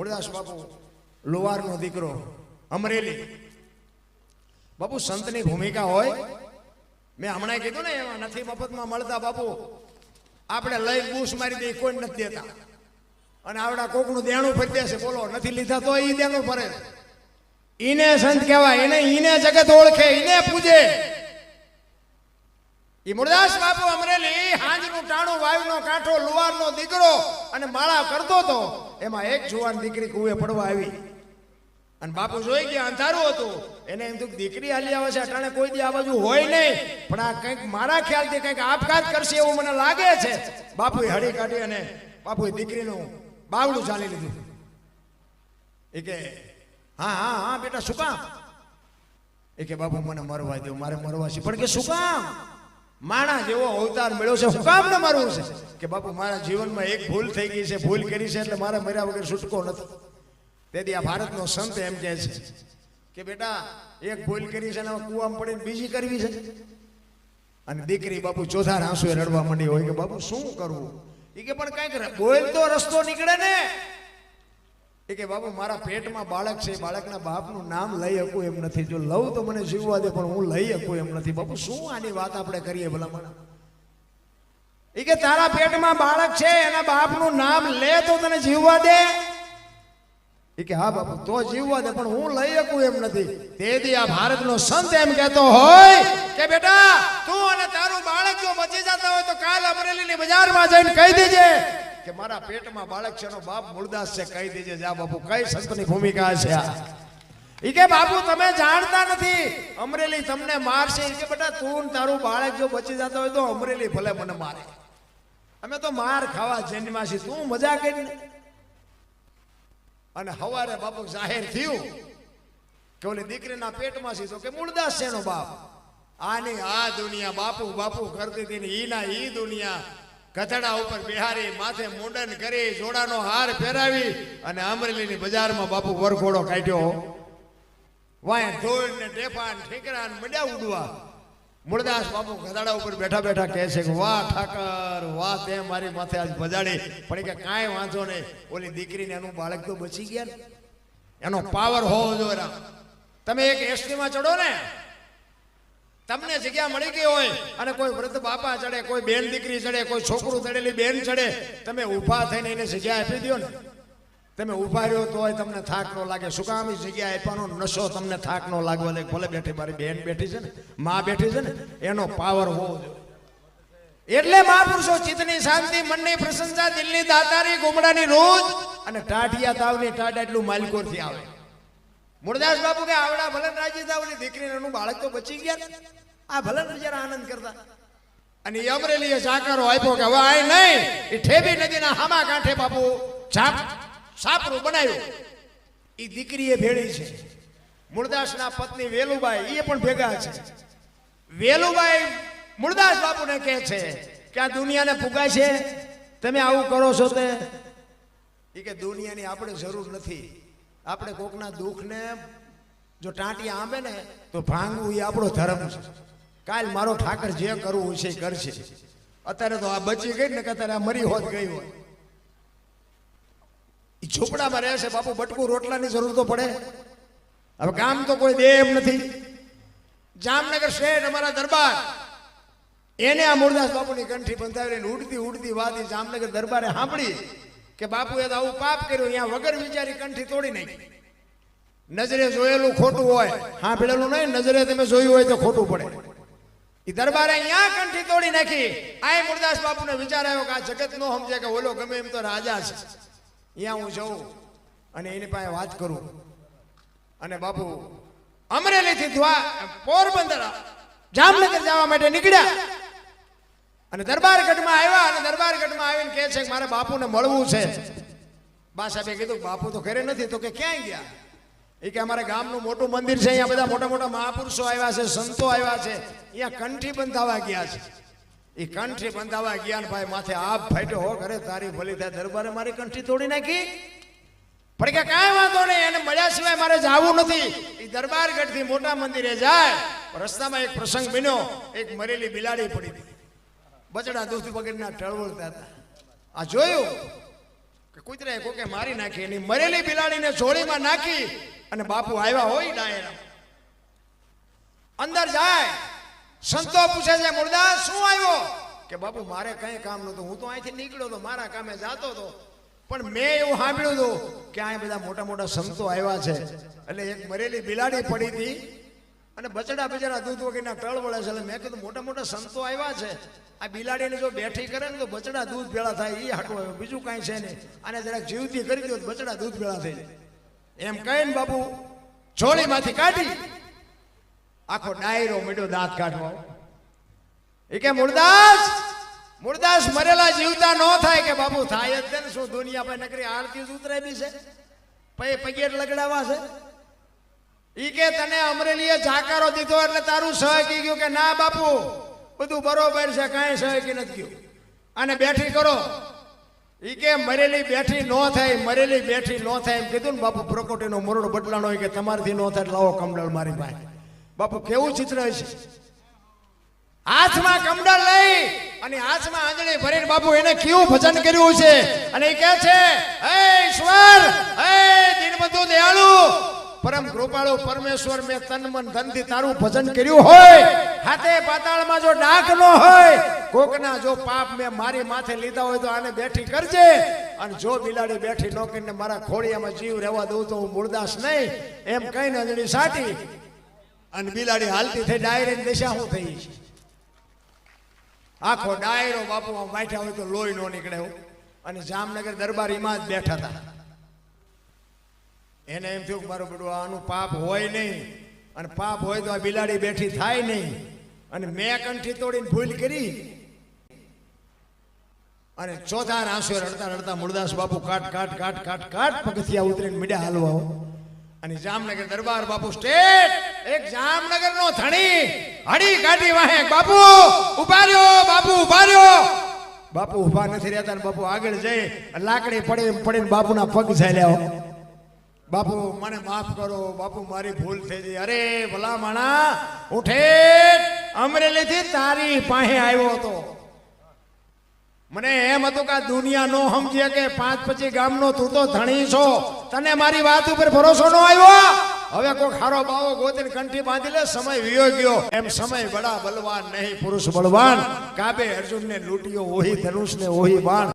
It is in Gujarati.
મુરદાસ બાપુ, લુવારનો દીકરો, અમરેલી. બાપુ, સંતની ભૂમિકા હોય? મેં હમણાં કીધું ને એમાં નથી મફતમાં મળતા બાપુ. આપણે લઈ બૂસ મારી દઈ કોઈ નથી દેતા. અને આવડા કોકનું દેણું ફરી દેશે બોલો, નથી લીધા તો એ દેણું ફરે. ઈને સંત કહેવાય, એને ઈને જગત ઓળખે, ઈને પૂજે. ઈ મુરદાસ બાપુ અમરેલી હાંજનું ટાણું, વાયુનો કાંઠો લુવારનો દીકરો અને માળા કરતો તો એમાં એક જુવાન દીકરી કુએ પડવા આવી. અને બાપુ જોઈ ગયા અંધારું હતું. એને એમ થયું દીકરી હાલી આવે છે, અટાણે કોઈ દી આ બાજુ હોય નહીં. પણ આ કંઈક મારા ખ્યાલથી કંઈક આપઘાત કરશે એવું મને લાગે છે. બાપુએ હળી કાઢી અને બાપુએ દીકરીનું બાવડું ચાલી લીધું. એ કે, હા હા હા, બેટા, શું કામ? એ કે, બાપુ, મને મરવા દો મારે મરવા છે. પણ કે, શું કામ? માણા જેવો અવતાર મળ્યો છે. શું કામ ન મારવું છે? કે બાપુ, મારા જીવનમાં એક ભૂલ થઈ ગઈ છે. ભૂલ કરી છે એટલે મારે મર્યા વગર છૂટકો નથી. તેથી આ ભારતનો સંત એમ કહે છે કે બેટા, એક ભૂલ કરી છે અને હવે પડીને બીજી કરવી છે. અને દીકરી બાપુ ચોથા આંસુએ રડવા માંડી હોય કે બાપુ, શું કરવું? એ કે પણ કંઈક બોલ તો રસ્તો નીકળે ને. એ કે બાપુ, મારા પેટમાં બાળક છે, બાળકના બાપનું નામ લઈ શકું એમ નથી. જો લઉં તો મને જીવવા દે, પણ હું લઈ શકું એમ નથી. બાપુ, શું આની વાત આપણે કરીએ ભલામણ? એ કે તારા પેટમાં બાળક છે, એના બાપનું નામ લે તો તને જીવવા દે. એ કે હા બાપુ, તો જીવવા દે, પણ હું લઈ શકું એમ નથી. તેથી આ ભારતનો સંત એમ કહેતો હોય કે બેટા, તું અને તારું બાળક જો બચી જતા હોય તો કાલ અમરેલીની બજારમાં જઈને કહી દેજે. કે મારા પેટમાં બાળક છે બાપ મૂળદાસ છે, કહી દેજે જા બાપુ, કઈ સંતની ભૂમિકા છે આ? ઈ કે બાપુ, તમે જાણતા નથી, અમરેલી તમને મારશે. ઈ કે બેટા, તું તારું બાળક જો બચી જતો હોય તો અમરેલી ભલે મને મારે. અમે તો માર ખાવા જન્મા છીએ તું મજા કરીને અને હવારે બાપુ જાહેર થયું કે ઓલી દીકરીના પેટમાં છે, તો કે મૂળદાસ છે એનો બાપ. આની આ દુનિયા બાપુ બાપુ કરતી હતી ને ઈના ઈ દુનિયા. કથડા ઉપર બિહારી, માથે મુંડન કરી, જોડાનો હાર પહેરાવી અને અમરેલીની બજારમાં બાપુ વરઘોડો કાઢ્યો. વાય ઢોળ ને ટેપા ને ઠીકરા ને મંડ્યા ઉડવા. મૂળદાસ બાપુ કથાડા ઉપર બેઠા બેઠા કહે છે વાહ ઠાકર, વાહ તે મારી માથે આજ બજાડી પણ કે, કાંઈ વાંધો નહીં. ઓલી દીકરીને એનું બાળક તો બચી ગયા એનો પાવર હોવો જોઈએ. તમે એક એસટીમાં ચડો ને તમને જગ્યા મળી ગઈ હોય અને કોઈ વૃદ્ધ બાપા ચડે, કોઈ બેન દીકરી ચડે, કોઈ છોકરું ચડેલી બેન ચડે, તમે ઊભા થઈને એને જગ્યા આપી દો ને. તમે ઊભા રહ્યો તોય તમને થાક ન લાગે. શું કામ જગ્યા આપવાનો નશો તમને થાક ન લાગવા? લે ભલે બેઠી મારી બેન બેઠી છે ને, માં બેઠી છે ને, એનો પાવર હોવો જોઈએ. એટલે મહાપુરુષો, ચિત્તની શાંતિ, મનની પ્રશંસા, દિલની દાતારી, ગુમડાની રોજ અને ટાઢિયા તાવની ટાઢા એટલું માલિકોરથી આવે. મુરદાસ બાપુ કે આવડા ભલે રાજી તાવની દીકરીને બાળક તો બચી ગયા. આ ભલે જરા આનંદ કરતા. અને અમરેલીએ જાકારો આપ્યો કે હવે આય નહીં. એ ઠેબી નદીના હામા કાંઠે બાપુ છાપ છાપરું બનાવ્યું. એ દીકરીએ ભેળી છે. મૂળદાસના પત્ની વેલુબાઈ એ પણ ભેગા છે. વેલુબાઈ મૂળદાસ બાપુને કહે છે કે આ દુનિયાને ફુગાય છે તમે આવું કરો છો તે? એ કે દુનિયાની આપણે જરૂર નથી. આપણે કોકના દુઃખને જો ટાંટી આંબે ને તો ભાંગવું એ આપણો ધર્મ છે. કાલ મારો ઠાકર જે કરવું છે એ કરશે. અત્યારે તો આ બચી ગઈ ને કે અત્યારે આ મરી હોત ગઈ હોય. એ ઝૂંપડામાં રહેશે બાપુ બટકું રોટલાની જરૂર તો પડે. હવે કામ તો કોઈ દે એમ નથી. જામનગર શહેર અમારા દરબાર. એને આ મુરદાસ બાપુની કંઠી બંધાવીને ઉડતી ઉડતી વાતી જામનગર દરબારે સાંભળી કે બાપુએ તો આવું પાપ કર્યું અહીંયા વગર વિચારી કંઠી તોડી નાખી. નજરે જોયેલું ખોટું હોય સાંભળેલું નહીં નજરે તમે જોયું હોય તો ખોટું પડે. ઈ દરબારે અહીંયા કંઠી તોડી નાખી. આ મુરદાસ બાપુને વિચાર આવ્યો કે આ જગત નો સમજે કે ઓલો ગમે એમ તો રાજા છે. અહીંયા હું જઉં અને એની પાસે વાત કરું. અને બાપુ, અમરેલીથી ધ્વા, પોરબંદર જામનગર જવા માટે નીકળ્યા. અને દરબારગઢમાં આવ્યા અને દરબારગઢમાં આવીને કહે છે કે મારે બાપુને મળવું છે. બા સાહેબે કીધું, બાપુ તો ઘરે નથી, તો કે ક્યાંય ગયા? એ કે અમારે ગામનું મોટું મંદિર છે, અહીંયા બધા મોટા મોટા મહાપુરુષો આવ્યા છે, સંતો આવ્યા છે, અહીંયા કંઠી બંધાવા ગયા છે. એ કંઠી બંધાવા ગયા ભાઈ માથે આપ ફાટ્યો, હો ઘરે તારી ભલી થાય, દરબારે મારી કંઠી તોડી નાખી. પણ કે કાંઈ વાંધો નહીં, એને મળ્યા સિવાય મારે જવું નથી. એ દરબારગઢથી મોટા મંદિરે જાય. રસ્તામાં એક પ્રસંગ બન્યો, એક મરેલી બિલાડી પડી. હતી બચડા દૂધ વગરના ટળવળતા હતા. આ જોયું કે કૂતરાએ કોકે મારી નાખી, એની મરેલી બિલાડીને જોડીમાં નાખી અને બાપુ આવ્યા હોય ડાયરા અંદર જાય. સંતો પૂછે છે, મુરદાસ, શું આવ્યો? કે બાપુ, મારે કઈ કામ નહોતું. હું તો અહીંથી નીકળ્યો તો, મારા કામે જાતો હતો પણ મેં એવું સાંભળ્યું હતું કે અહીંયા બધા મોટા મોટા સંતો આવ્યા છે. એટલે એક મરેલી બિલાડી પડી હતી. અને બચડા બિચારા દૂધ વગેરે ટળ વળે છે. એટલે મેં કીધું, મોટા મોટા સંતો આવ્યા છે. આ બિલાડીને જો બેઠી કરે ને તો બચડા દૂધ ભેળા થાય. એ હાટું આવ્યું બીજું કાંઈ છે નહીં. અને જરાક જીવતી કરી દો તો બચડા દૂધ ભેળા થઈ જાય. એમ કહીને બાબુ છોડીમાંથી કાઢી. આખો ડાયરો મીડો દાંત કાઢવા. એ કે, મુરદાસ મુરદાસ મરેલા જીવતા ન થાય કે બાપુ, થાય જ ને શું દુનિયા ભાઈ નકરી આરતી જ ઉતરાવી છે? પછી પગેટ લગડાવા છે? ઈ કે, તને અમરેલીએ જાકારો દીધો એટલે તારું સહકી ગયું કે ના બાપુ, બધું બરોબર છે, કાંઈ સહકી નથી ગયું. અને બેઠી કરો. ઈ કે મરેલી બેઠી ન થાય, મરેલી બેઠી ન થાય એમ કીધું ને બાપુ પ્રકોટીનો મરડો બદલાણો કે તમારથી ન થાય લાવો કમડળ મારી પાસે. બાપુ, કેવું ચિત્ર છે હાથમાં કમડળ લઈ અને હાથમાં આંગળી ભરીને બાપુ એને કેવું ભજન કર્યું છે? અને એ કહે છે, હે ઈશ્વર, હે દીનબંધુ દયાળુ, પરમ કૃપાળુ પરમેશ્વર, મેં તન મન ધનથી તારું ભજન કર્યું હોય. હાથે પાતાળમાં જો ડાક ન હોય કોકના જો પાપ મેં મારી માથે લીધા હોય તો આને બેઠી કરજે. અને જો બિલાડી બેઠી ન કરીને મારા ખોડિયામાં જીવ રહેવા દઉં તો હું મૂળદાસ નહીં. એમ કહીને અંજળી સાટી. અને બિલાડી હાલતી થઈ ડાયરેક્ટ દિશા હું થઈ? છે આખો ડાયરો બાપુ આમ બેઠા હોય તો લોહી નો નીકળે. અને જામનગર દરબારીમાં જ બેઠા હતા. એને એમ થયું મારું બધું આનું પાપ હોય નહીં. અને પાપ હોય તો આ બિલાડી બેઠી થાય નહીં. અને મેં કંઠી તોડીને ભૂલ કરી. અને ચોથા આંસુ રડતા રડતા મુરદાસ બાપુ કાટ કાટ કાટ કાટ કાટ પગથિયા ઉતરીને મીડા હાલવા. અને જામનગર દરબાર બાપુ સ્ટેટ એક જામનગર નો ધણી હડી કાઢી વાહે, બાપુ, ઊભા રહ્યો, બાપુ, ઊભા બાપુ ઊભા નથી રહેતા ને બાપુ આગળ જઈ લાકડી પડી પડીને બાપુના પગ ઝાલ્યા. બાપુ, મને માફ કરો, બાપુ, મારી ભૂલ થઈ ગઈ અરે, ભલા માણા, ઉઠે અમરેલીથી તારી પાસે આવ્યો હતો મને એમ હતું કે દુનિયા નો સમજે કે પાંચ પછી ગામનો તું તો ધણી છો. તને મારી વાત ઉપર ભરોસો નો આવ્યો? હવે કોઈ ખારો બાવો ગોતીને કંઠી બાંધી લે, સમય વિયો ગયો. એમ સમય બડા બલવાન નહીં, પુરુષ બળવાન. કાબે અર્જુનને લૂંટ્યો, ઓહી ધનુષને, ઓહી બાણ.